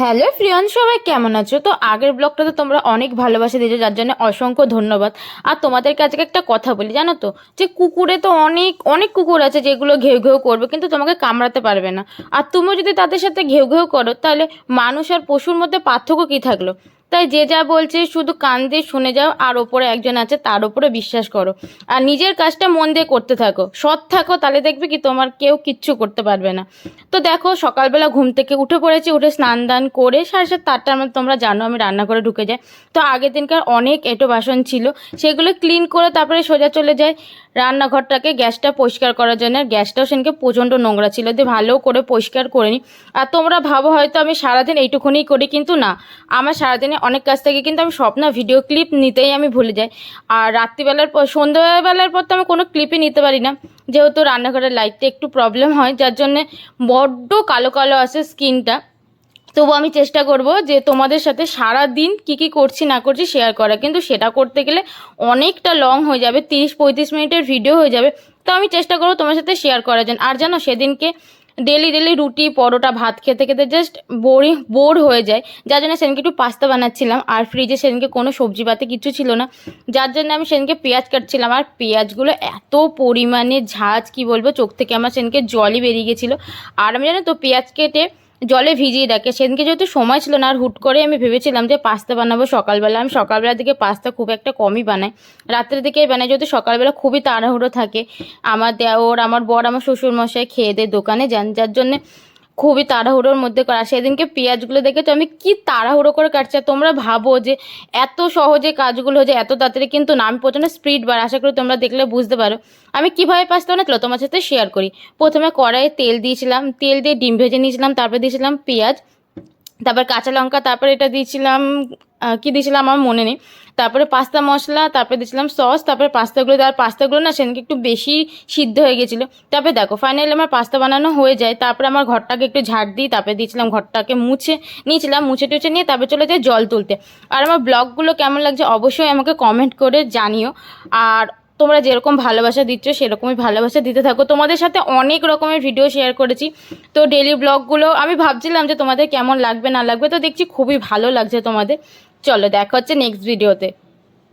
Hello ফ্রিয়ন, সবাই কেমন আছো? তো আগের ব্লগটাতে তোমরা অনেক ভালোবাসা দিয়েছ, যার জন্য অসংখ্য ধন্যবাদ। আর তোমাদেরকে আজকে একটা কথা বলি, জানো তো? যে কুকুরে তো অনেক অনেক কুকুর আছে যেগুলো ঘেউ ঘেউ করবে, কিন্তু তোমাকে কামড়াতে পারবে না। আর তুমিও যদি তাদের সাথে ঘেউ ঘেউ করো, তাহলে মানুষ আর পশুর মধ্যে পার্থক্য কী থাকল? তাই যে যা বলছে শুধু কান দিয়ে শুনে যাও, আর ওপরে একজন আছে তার ওপরে বিশ্বাস করো। আর নিজের কাজটা মন দিয়ে করতে থাকো। সৎ থাকো, তাহলে দেখবে কি তোমার কেউ কিচ্ছু করতে পারবে না। তো দেখো, সকালবেলা ঘুম থেকে উঠে পড়েছি, উঠে স্নান দান করে সাড়ে সাত আটটার মধ্যে তোমরা জানো, আমি রান্না করে ঢুকে যাই। তো আগের দিনকার অনেক এঁটো বাসন ছিল, সেগুলো ক্লিন করে তারপরে সোজা চলে যাই রান্নাঘরটাকে। গ্যাসটা পরিষ্কার করার জন্য গ্যাসটাও সেদিনকে প্রচণ্ড নোংরা ছিল, দিয়ে ভালো করে পরিষ্কার করে নিই আর তোমরা ভাবো হয়তো আমি সারাদিন এইটুকুনি করি, কিন্তু না। আমার সারাদিনে অনেক কাজ থেকে কিন্তু আমি সব না ভিডিও ক্লিপ নিতেই আমি ভুলে যাই। আর রাত্রিবেলার পর, সন্ধ্যাবেলার পর তো আমি কোনো ক্লিপই নিতে পারি না। যেহেতু রান্নাঘরের লাইটটা একটু প্রবলেম হয়, যার জন্যে বড্ড কালো কালো আসে স্কিনটা তবু আমি চেষ্টা করব যে তোমাদের সাথে সারা দিন কী কী করছি, না করছি শেয়ার করা। কিন্তু সেটা করতে গেলে অনেকটা লং হয়ে যাবে, তিরিশ পঁয়ত্রিশ মিনিটের ভিডিও হয়ে যাবে। তো আমি চেষ্টা করব তোমার সাথে শেয়ার করার জন্য। আর জানো, সেদিনকে ডেলি ডেলি রুটি, পরোটা, ভাত খেতে খেতে জাস্ট বোরিং বোর হয়ে যায়। যার জন্য সেদিনকে একটু পাস্তা বানাচ্ছিলাম। আর ফ্রিজে সেদিনকে কোনো সবজি পাতে কিছু ছিল না। যার জন্য আমি সেদিনকে পেঁয়াজ কাটছিলাম। আর পেঁয়াজগুলো এত পরিমাণে ঝাঁজ, কি বলব, চোখ থেকে আমার সেদিনকে জলই বেরিয়ে গেছিল। আর আমি জানো তো, পেঁয়াজ কেটে জলে ভিজিয়ে রাখে সেদিনকে যেহেতু সময় ছিল না, আর হুট করে আমি ভেবেছিলাম যে পাস্তা বানাবো সকালবেলা। আমি সকালবেলার দিকে পাস্তা খুব একটা কমই বানাই। রাত্রের দিকেই বানাই, যেহেতু সকালবেলা খুবই তাড়াহুড়ো থাকে। আমার দেওর, আমার বর, আমার শ্বশুরমশাই খেয়ে দেয় দোকানে যান। যার জন্যে খুবই তাড়াহুড়োর মধ্যে করা। সেদিনকে পেঁয়াজগুলো দেখেছ? আমি কি তাড়াহুড়ো করে কাটছি? তোমরা ভাবো যে এত সহজে কাজগুলো হয়েছে, এত তাড়াতাড়ি কিন্তু নাম প্রচণ্ড স্পিড বার আশা করি তোমরা দেখলে বুঝতে পারো। আমি কীভাবে পাস্তা বানাচ্ছিল তোমার সাথে শেয়ার করি। প্রথমে কড়াইয়ে তেল দিয়েছিলাম, তেল দিয়ে ডিম ভেজে নিয়েছিলাম, তারপরে দিয়েছিলাম পেঁয়াজ। তারপর কাঁচা লঙ্কা, তারপরে এটা দিয়েছিলাম কি দিয়েছিলাম আমার মনে নেই। তারপরে পাস্তা মশলা, তারপরে দিয়েছিলাম সস, তারপরে পাস্তাগুলো দেওয়ার পাস্তাগুলো না সেদিনকে একটু বেশি সিদ্ধ হয়ে গেছিল। তারপরে দেখো ফাইনালি আমার পাস্তা বানানো হয়ে যায়, তারপরে আমার ঘরটাকে একটু ঝাড় দিই, তারপরে দিয়েছিলাম ঘরটাকে মুছে, নিয়েছিলাম মুছে টুছে নিয়ে তারপরে চলে যায় জল তুলতে। আর আমার ব্লগগুলো কেমন লাগছে অবশ্যই আমাকে কমেন্ট করে জানিও। আর তোমরা যেরকম ভালোবাসা দিচ্ছ, সেরকমই ভালোবাসা দিতে থাকো। তোমাদের সাথে অনেক রকমের ভিডিও শেয়ার করেছি। তো ডেলি ব্লগগুলো আমি ভাবছিলাম যে তোমাদের কেমন লাগবে, না লাগবে, তো দেখছি খুবই ভালো লাগছে তোমাদের। চলো, দেখা হচ্ছে নেক্সট ভিডিওতে